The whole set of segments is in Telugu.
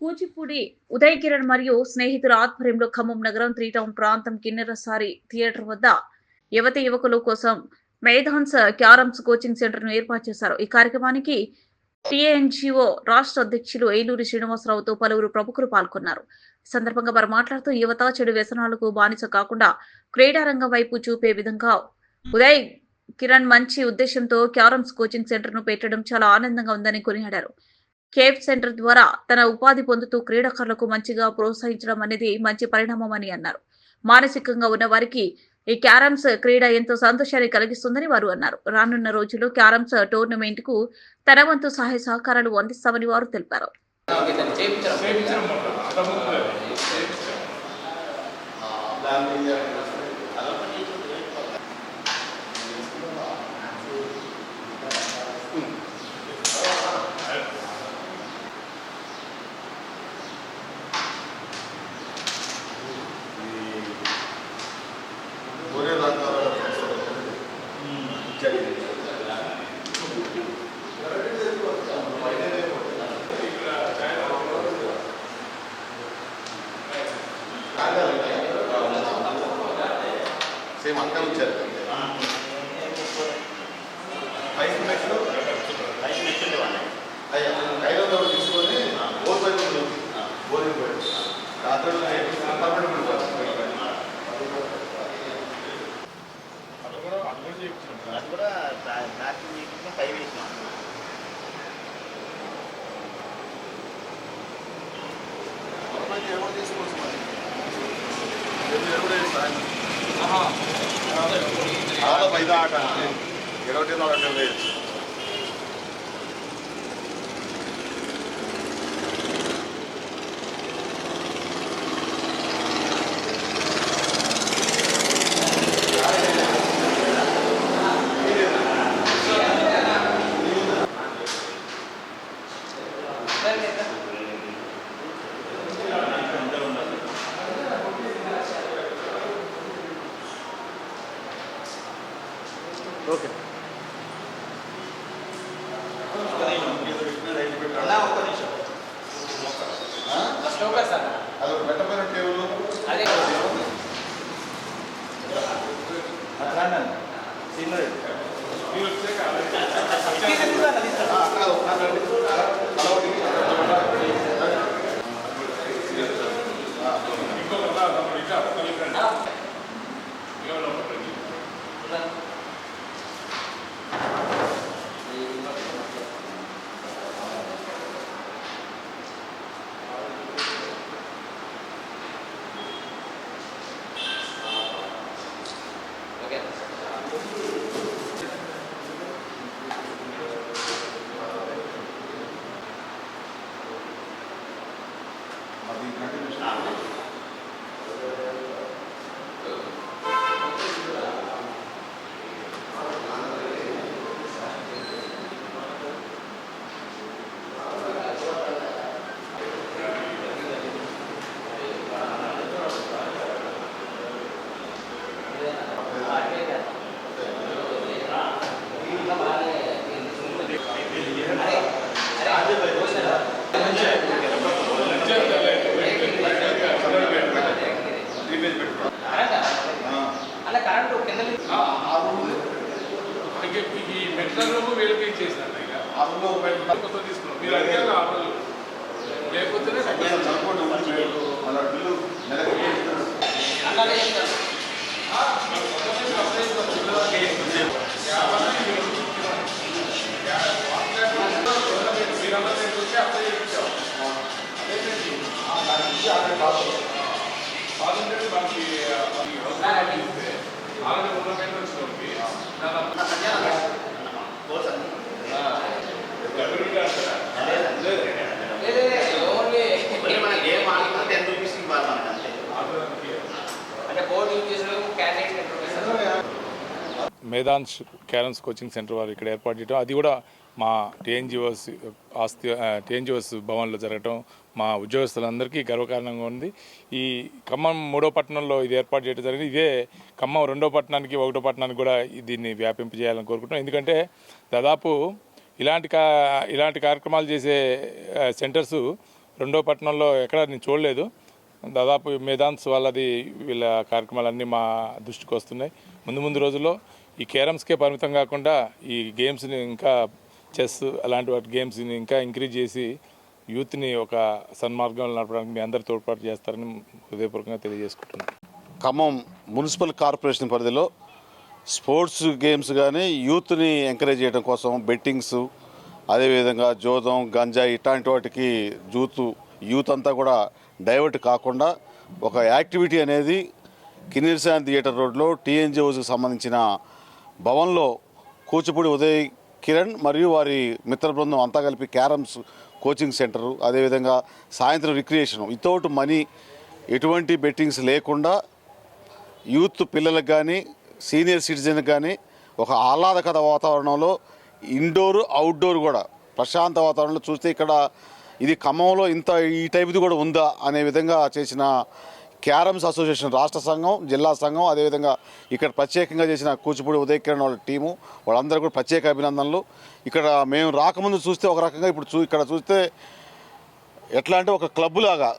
కూచిపూడి ఉదయ్ కిరణ్ మరియు స్నేహితుల ఆధ్వర్యంలో ఖమ్మం నగరం త్రీ టౌన్ ప్రాంతం కిన్నెరసారి థియేటర్ వద్ద యువతి యువకుల కోసం మేధాన్స్ క్యారమ్స్ కోచింగ్ సెంటర్ను ఏర్పాటు చేశారు. ఈ కార్యక్రమానికి టిఎన్జిఓ రాష్ట్ర అధ్యక్షులు ఏలూరి శ్రీనివాసరావుతో పలువురు ప్రముఖులు పాల్గొన్నారు. సందర్భంగా వారు మాట్లాడుతూ యువత చెడు వ్యసనాలకు బానిస కాకుండా క్రీడారంగం వైపు చూపే విధంగా ఉదయ్ కిరణ్ మంచి ఉద్దేశంతో క్యారమ్స్ కోచింగ్ సెంటర్ను పెట్టడం చాలా ఆనందంగా ఉందని కొనియాడారు. కేఫ్ సెంటర్ ద్వారా తన ఉపాధి పొందుతూ క్రీడాకారులకు మంచిగా ప్రోత్సహించడం అనేది మంచి పరిణామం అని అన్నారు. మానసికంగా ఉన్న వారికి ఈ క్యారమ్స్ క్రీడ ఎంతో సంతోషాన్ని కలిగిస్తుందని వారు అన్నారు. రానున్న రోజుల్లో క్యారమ్స్ టోర్నమెంట్కు తన వంతు సహాయ సహకారాలు అందిస్తామని వారు తెలిపారు. ఐదు లక్షలు అయ్యా ఐదు వందలు తీసుకొని ఓర్ పైపు బోరింగ్ పైపు రాత్రి అది కూడా ప్లాస్టిక్ నీటిలో పై వేసినాం ఎవరు తీసుకోవచ్చు మరి ఎవరు పైదా ఆట ఇరవై నాలుగు వేయచ్చు ఓకే అది ఒక పెట్టమైన టేబుల్ అక్కడ మెట్లకు వీళ్ళకి ఇచ్చేసినారు ఇక బెడ్ కొత్త తీసుకున్నాం. మీరు అడిగారు ఆ రోజు లేకపోతేనే ఆల్రెడీ ఉన్న మెయింటెనెన్స్లోకి ఓన్లీ మేధాన్స్ క్యారమ్స్ కోచింగ్ సెంటర్ వారు ఇక్కడ ఏర్పాటు చేయడం అది కూడా మా టీఎన్జిఓస్ ఆస్తి టీఎన్జిఓస్ భవన్లో జరగటం మా ఉద్యోగస్తులందరికీ గర్వకారణంగా ఉంది. ఈ ఖమ్మం మూడో పట్టణంలో ఇది ఏర్పాటు చేయడం జరిగింది. ఇదే ఖమ్మం రెండో పట్టణానికి ఒకటో పట్టణానికి కూడా దీన్ని వ్యాపింపజేయాలని కోరుకుంటున్నాం. ఎందుకంటే దాదాపు ఇలాంటి కా ఇలాంటి కార్యక్రమాలు చేసే సెంటర్స్ రెండో పట్టణంలో ఎక్కడ నేను చూడలేదు. దాదాపు మేధాన్స్ వాళ్ళది వీళ్ళ కార్యక్రమాలన్నీ మా దృష్టికి వస్తున్నాయి. ముందు ముందు రోజుల్లో ఈ కేరమ్స్కే పరిమితం కాకుండా ఈ గేమ్స్ని ఇంకా చెస్ అలాంటి వాటి గేమ్స్ని ఇంకా ఇంక్రీజ్ చేసి యూత్ని ఒక సన్మార్గంలో నడపడానికి మీ అందరు తోడ్పాటు చేస్తారని హృదయపూర్వకంగా తెలియజేసుకుంటున్నాను. ఖమ్మం మున్సిపల్ కార్పొరేషన్ పరిధిలో స్పోర్ట్స్ గేమ్స్ కానీ యూత్ని ఎంకరేజ్ చేయడం కోసం బెట్టింగ్స్ అదేవిధంగా జోదం గంజా ఇట్లాంటి వాటికి జూతు యూత్ అంతా కూడా డైవర్ట్ కాకుండా ఒక యాక్టివిటీ అనేది కిన్నీర్సాన్ థియేటర్ రోడ్లో టీఎన్జిఓస్కి సంబంధించిన భవన్లో కూచిపూడి ఉదయ్ కిరణ్ మరియు వారి మిత్ర బృందం అంతా కలిపి క్యారమ్స్ కోచింగ్ సెంటరు అదేవిధంగా సాయంత్రం రిక్రియేషన్. వితౌట్ మనీ ఎటువంటి బెట్టింగ్స్ లేకుండా యూత్ పిల్లలకు కానీ సీనియర్ సిటిజన్కి కానీ ఒక ఆహ్లాదకర వాతావరణంలో ఇండోర్ అవుట్డోర్ కూడా ప్రశాంత వాతావరణంలో చూస్తే ఇక్కడ ఇది ఖమ్మంలో ఇంత ఈ టైప్ది కూడా ఉందా అనే విధంగా చేసిన క్యారమ్స్ అసోసియేషన్ రాష్ట్ర సంఘం జిల్లా సంఘం అదేవిధంగా ఇక్కడ ప్రత్యేకంగా చేసిన కూచిపూడి ఉదయ కిరణ్ వాళ్ళ టీము వాళ్ళందరూ కూడా ప్రత్యేక అభినందనలు. ఇక్కడ మేము రాకముందు చూస్తే ఒక రకంగా ఇప్పుడు చూ ఇక్కడ చూస్తే ఎట్లా అంటే ఒక క్లబ్ లాగా.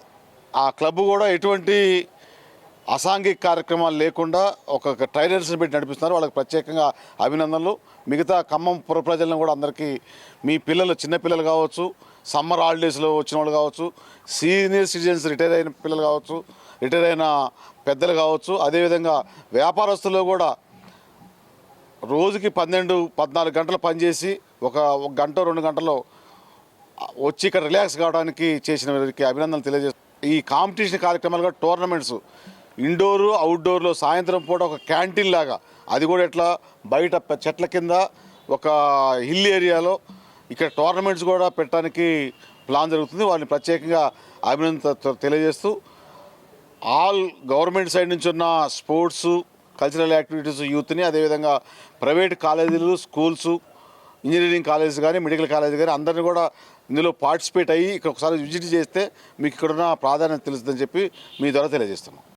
ఆ క్లబ్ కూడా ఎటువంటి అసాంఘిక కార్యక్రమాలు లేకుండా ఒక ట్రైనర్స్ని పెట్టి నడిపిస్తున్నారు. వాళ్ళకి ప్రత్యేకంగా అభినందనలు. మిగతా ఖమ్మం పుర ప్రజలను కూడా అందరికీ మీ పిల్లలు చిన్నపిల్లలు కావచ్చు సమ్మర్ హాలిడేస్లో వచ్చిన వాళ్ళు కావచ్చు సీనియర్ సిటిజన్స్ రిటైర్ అయిన పిల్లలు కావచ్చు రిటైర్ అయిన పెద్దలు కావచ్చు అదేవిధంగా వ్యాపారస్తులు కూడా రోజుకి పన్నెండు పద్నాలుగు గంటలు పనిచేసి ఒక ఒక గంట రెండు గంటలో వచ్చి ఇక్కడ రిలాక్స్ కావడానికి చేసిన వారికి అభినందనలు తెలియజేస్తాం ఈ కాంపిటీషన్ కార్యక్రమాలుగా టోర్నమెంట్స్ ఇండోరు అవుట్డోర్లో సాయంత్రం పూట ఒక క్యాంటీన్ లాగా అది కూడా ఎట్లా బయట చెట్ల కింద ఒక హిల్ ఏరియాలో ఇక్కడ టోర్నమెంట్స్ కూడా పెట్టడానికి ప్లాన్ జరుగుతుంది. వారిని ప్రత్యేకంగా అభినందన తెలియజేస్తూ ఆల్ గవర్నమెంట్ సైడ్ నుంచి ఉన్న స్పోర్ట్స్ కల్చరల్ యాక్టివిటీస్ యూత్ని అదేవిధంగా ప్రైవేట్ కాలేజీలు స్కూల్స్ ఇంజనీరింగ్ కాలేజ్ కానీ మెడికల్ కాలేజ్ కానీ అందరిని కూడా ఇందులో పార్టిసిపేట్ అయ్యి ఇక్కడ ఒకసారి విజిట్ చేస్తే మీకు ఇక్కడున్న ప్రాధాన్యత తెలుస్తుందని చెప్పి మీ ద్వారా తెలియజేస్తున్నాం.